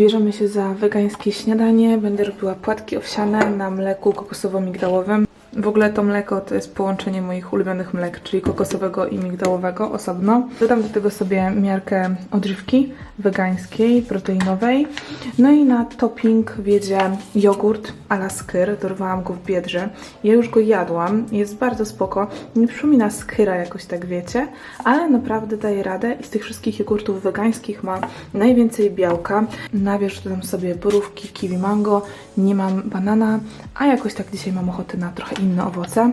Bierzemy się za wegańskie śniadanie. Będę robiła płatki owsiane na mleku kokosowo-migdałowym. W ogóle to mleko to jest połączenie moich ulubionych mlek, czyli kokosowego i migdałowego osobno. Dodam do tego sobie miarkę odżywki wegańskiej, proteinowej. No i na topping wiedzie jogurt a la skyr. Dorwałam go w Biedrze. Ja już go jadłam. Jest bardzo spoko. Nie przypomina skyra jakoś tak wiecie, ale naprawdę daje radę i z tych wszystkich jogurtów wegańskich ma najwięcej białka. Na wierzch dodam sobie borówki, kiwi, mango. Nie mam banana, a jakoś tak dzisiaj mam ochotę na trochę inne owoce.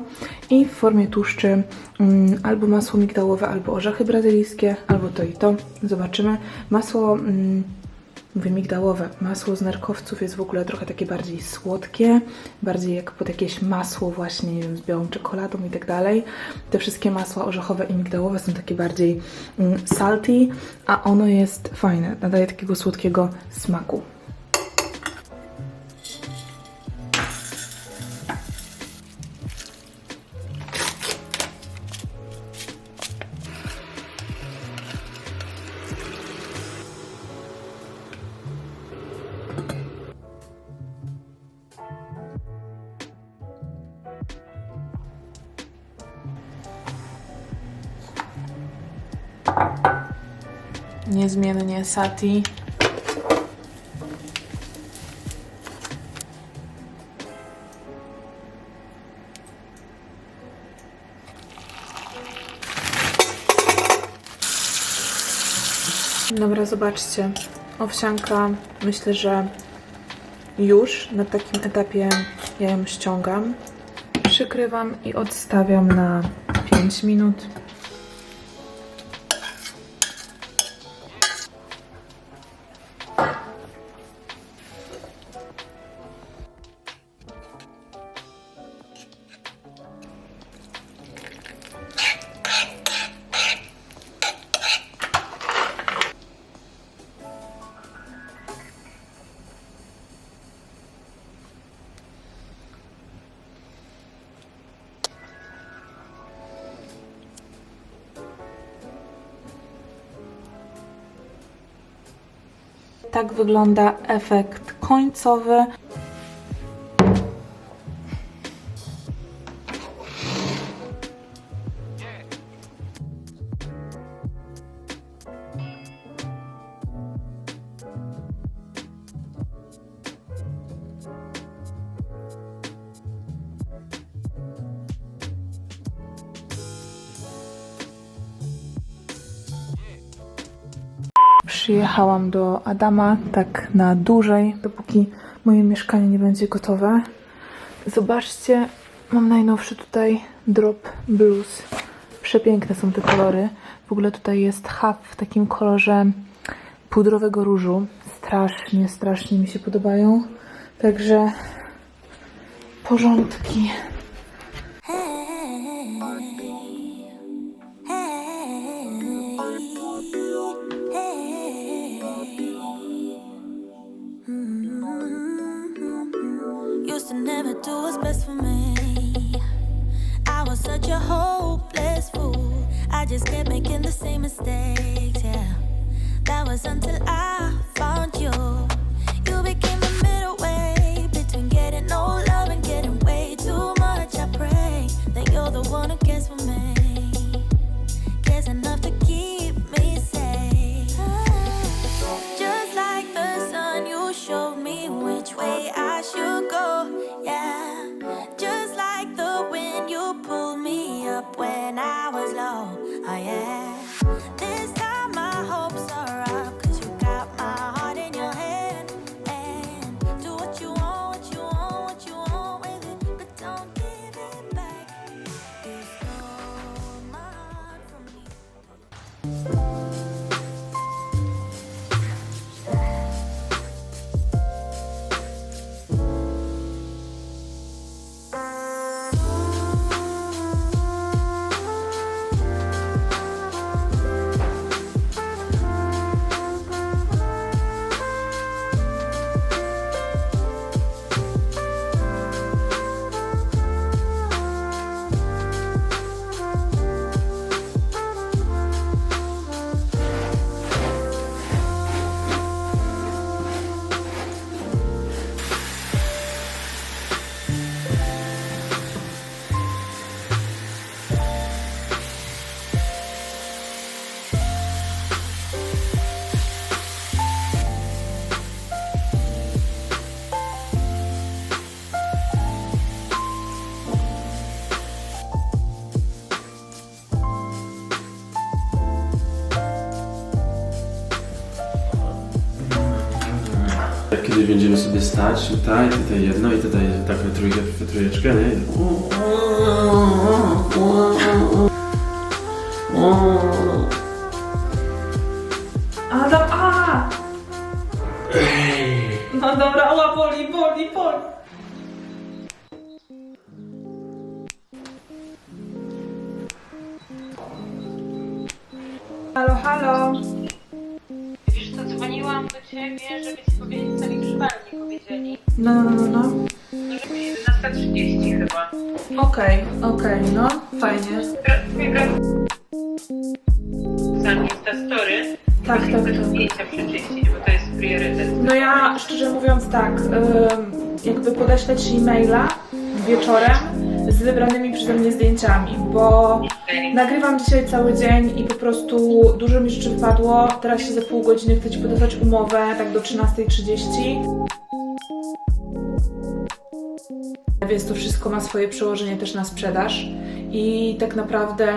I w formie tłuszczy mm, albo masło migdałowe, albo orzechy brazylijskie, albo to i to. Zobaczymy. Masło... Mm, Mówię migdałowe. Masło z nerkowców jest w ogóle trochę takie bardziej słodkie, bardziej jak pod jakieś masło właśnie, nie wiem, z białą czekoladą i tak dalej. Te wszystkie masła orzechowe i migdałowe są takie bardziej mm, salty, a ono jest fajne, nadaje takiego słodkiego smaku. Niezmiennie sati. Dobra, zobaczcie. Owsianka, myślę, że już na takim etapie ja ją ściągam. Przykrywam i odstawiam na 5 minut. Tak wygląda efekt końcowy. Przyjechałam do Adama tak na dłużej, dopóki moje mieszkanie nie będzie gotowe. Zobaczcie, mam najnowszy tutaj drop blues. Przepiękne są te kolory. W ogóle tutaj jest hub w takim kolorze pudrowego różu. Strasznie, strasznie mi się podobają. Także porządki. Just kept making the same mistakes, yeah. That was until I found you. You became when I was low. Oh, yeah. Kiedyś będziemy sobie stać tutaj, tutaj jedno i tutaj tak we trójkę, we trójeczkę, nie? Adam, a! No dobra, ała, boli, boli, boli. Halo, halo. Wiesz co, dzwoniłam do ciebie, żeby ci powiedzieć, co mi No, no, no, no. No, żeby 11.30 chyba. Okej, okej, no, fajnie. Gra- Twój brat sam jest ta story. Tak, tak, Chcę tak. zdjęcia przeczyścić, bo to jest priorytet. No ja szczerze mówiąc tak, jakby podeślę Ci maila wieczorem z wybranymi przeze mnie zdjęciami, bo nagrywam dzisiaj cały dzień i po prostu dużo mi rzeczy wpadło. Teraz się za pół godziny chcę Ci podesłać umowę, tak do 13.30. Więc to wszystko ma swoje przełożenie też na sprzedaż. I tak naprawdę,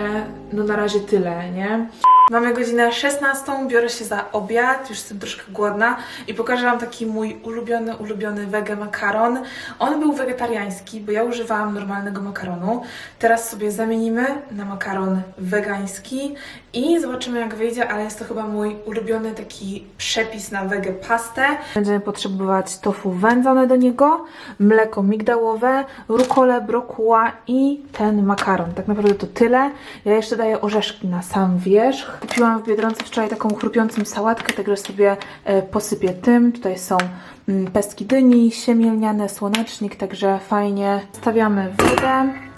no na razie tyle, nie? Mamy godzinę 16, biorę się za obiad, już jestem troszkę głodna i pokażę Wam taki mój ulubiony, ulubiony wege makaron. On był wegetariański, bo ja używałam normalnego makaronu. Teraz sobie zamienimy na makaron wegański i zobaczymy jak wyjdzie, ale jest to chyba mój ulubiony taki przepis na wege pastę. Będziemy potrzebować tofu wędzone do niego, mleko migdałowe, rukolę, brokuła i ten makaron. Tak naprawdę to tyle. Ja jeszcze daję orzeszki na sam wierzch. Kupiłam w Biedronce wczoraj taką chrupiącą sałatkę, także sobie e, posypię tym. Tutaj są mm, pestki dyni, siemielniane, słonecznik, także fajnie. Stawiamy wodę.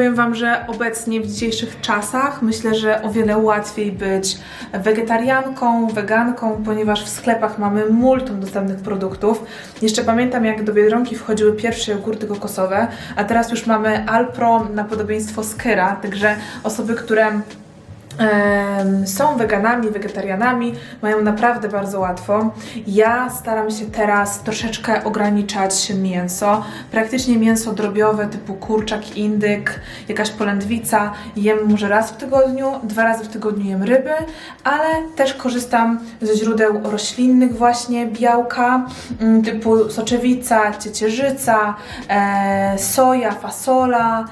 Powiem Wam, że obecnie w dzisiejszych czasach myślę, że o wiele łatwiej być wegetarianką, weganką, ponieważ w sklepach mamy multum dostępnych produktów. Jeszcze pamiętam, jak do Biedronki wchodziły pierwsze jogurty kokosowe, a teraz już mamy Alpro na podobieństwo Skyra, także osoby, które są weganami, wegetarianami, mają naprawdę bardzo łatwo. Ja staram się teraz troszeczkę ograniczać mięso. Praktycznie mięso drobiowe typu kurczak, indyk, jakaś polędwica. Jem może raz w tygodniu, dwa razy w tygodniu jem ryby, ale też korzystam ze źródeł roślinnych właśnie, białka mm, typu soczewica, ciecierzyca, e, soja, fasola.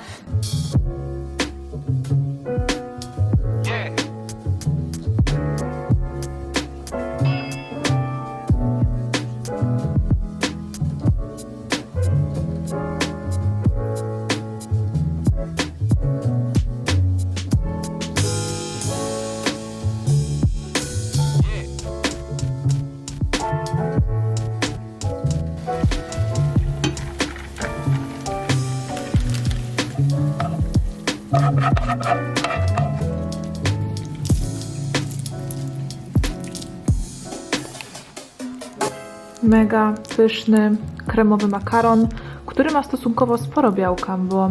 Mega pyszny, kremowy makaron, który ma stosunkowo sporo białka, bo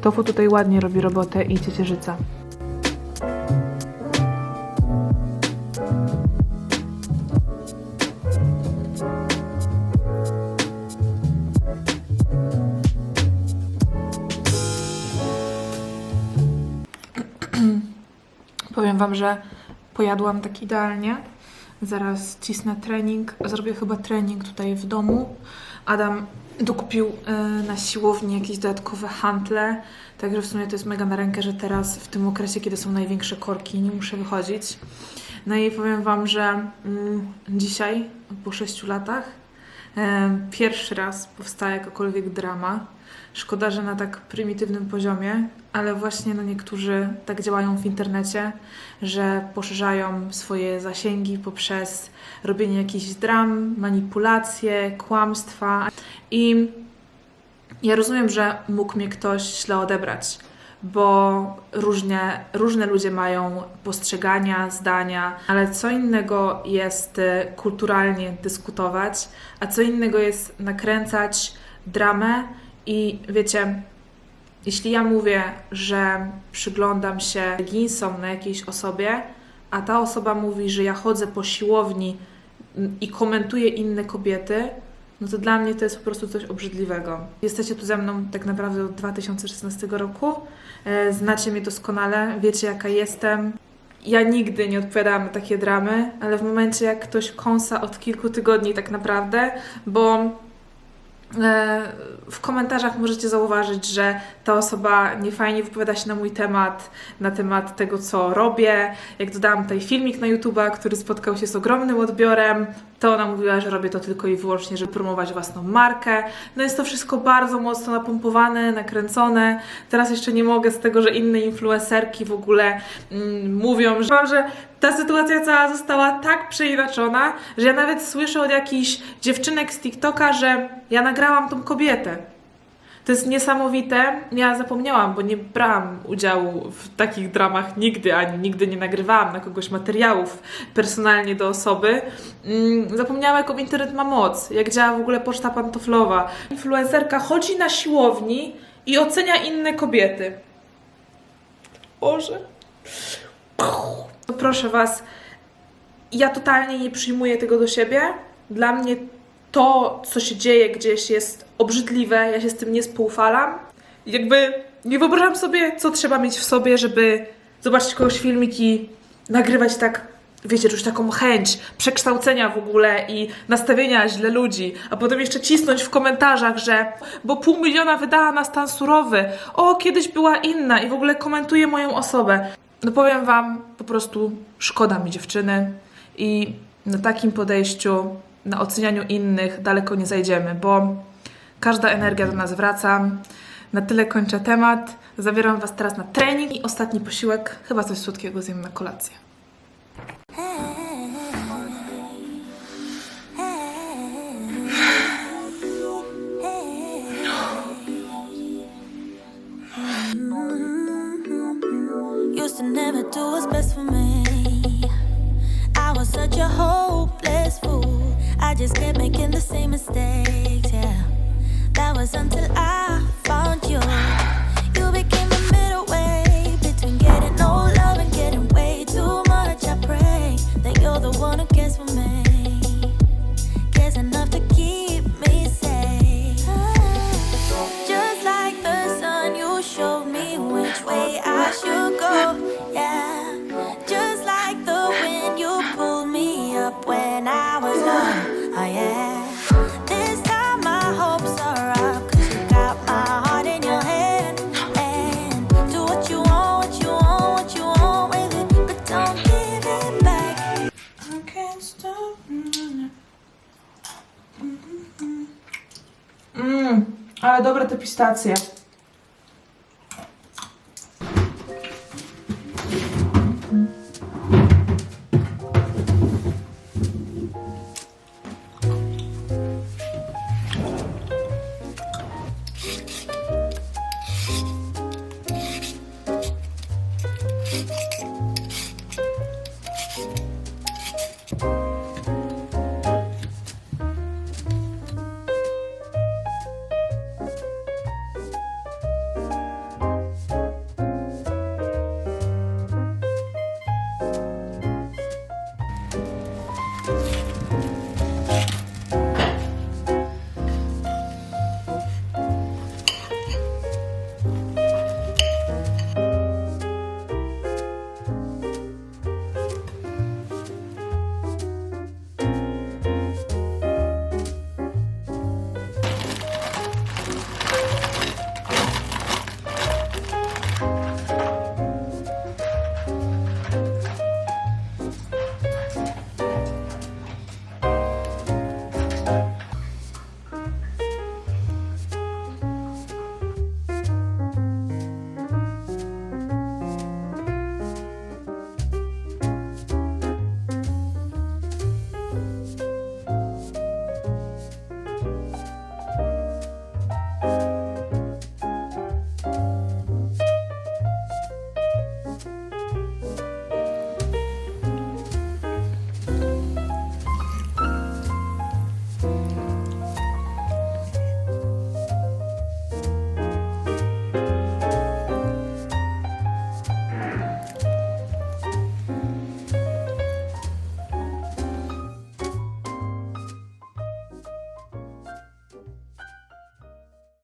tofu tutaj ładnie robi robotę i ciecierzyca. Powiem Wam, że pojadłam tak idealnie. Zaraz cisnę trening. Zrobię chyba trening tutaj w domu. Adam dokupił e, na siłowni jakieś dodatkowe hantle. Także w sumie to jest mega na rękę, że teraz w tym okresie, kiedy są największe korki, nie muszę wychodzić. No i powiem Wam, że mm, dzisiaj, po 6 latach, pierwszy raz powstała jakakolwiek drama. Szkoda, że na tak prymitywnym poziomie, ale właśnie no niektórzy tak działają w internecie, że poszerzają swoje zasięgi poprzez robienie jakichś dram, manipulacje, kłamstwa. I ja rozumiem, że mógł mnie ktoś źle odebrać, bo różnie, różne ludzie mają postrzegania, zdania, ale co innego jest y, kulturalnie dyskutować, a co innego jest nakręcać dramę i wiecie, jeśli ja mówię, że przyglądam się leginsom na jakiejś osobie, a ta osoba mówi, że ja chodzę po siłowni mm, i komentuję inne kobiety, no to dla mnie to jest po prostu coś obrzydliwego. Jesteście tu ze mną tak naprawdę od 2016 roku. E, Znacie mnie doskonale, wiecie jaka jestem. Ja nigdy nie odpowiadałam na takie dramy, ale w momencie jak ktoś kąsa od kilku tygodni tak naprawdę, bo e, w komentarzach możecie zauważyć, że ta osoba niefajnie wypowiada się na mój temat, na temat tego, co robię. Jak dodałam tutaj filmik na YouTube'a, który spotkał się z ogromnym odbiorem, to ona mówiła, że robię to tylko i wyłącznie, żeby promować własną markę. No jest to wszystko bardzo mocno napompowane, nakręcone. Teraz jeszcze nie mogę z tego, że inne influencerki w ogóle mm, mówią, że, że ta sytuacja cała została tak przeinaczona, że ja nawet słyszę od jakichś dziewczynek z TikToka, że ja nagrałam tą kobietę. To jest niesamowite. Ja zapomniałam, bo nie brałam udziału w takich dramach nigdy, ani nigdy nie nagrywałam na kogoś materiałów personalnie do osoby. Mm, Zapomniałam, jaką internet ma moc, jak działa w ogóle poczta pantoflowa. Influencerka chodzi na siłowni i ocenia inne kobiety. Boże. Proszę Was, ja totalnie nie przyjmuję tego do siebie. Dla mnie to, co się dzieje gdzieś jest obrzydliwe, ja się z tym nie współfalam. Jakby nie wyobrażam sobie, co trzeba mieć w sobie, żeby zobaczyć kogoś filmik i nagrywać tak, wiecie, czuć taką chęć przekształcenia w ogóle i nastawienia źle ludzi, a potem jeszcze cisnąć w komentarzach, że bo pół miliona wydała na stan surowy, o, kiedyś była inna i w ogóle komentuje moją osobę. No powiem wam, po prostu szkoda mi dziewczyny i na takim podejściu, na ocenianiu innych daleko nie zajdziemy, bo każda energia do nas wraca. Na tyle kończę temat. Zabieram Was teraz na trening i ostatni posiłek. Chyba coś słodkiego zjem na kolację. Used to never do what's best for me. I was such a. I just kept making the same mistakes, yeah. That was until I found you. You became Mmm,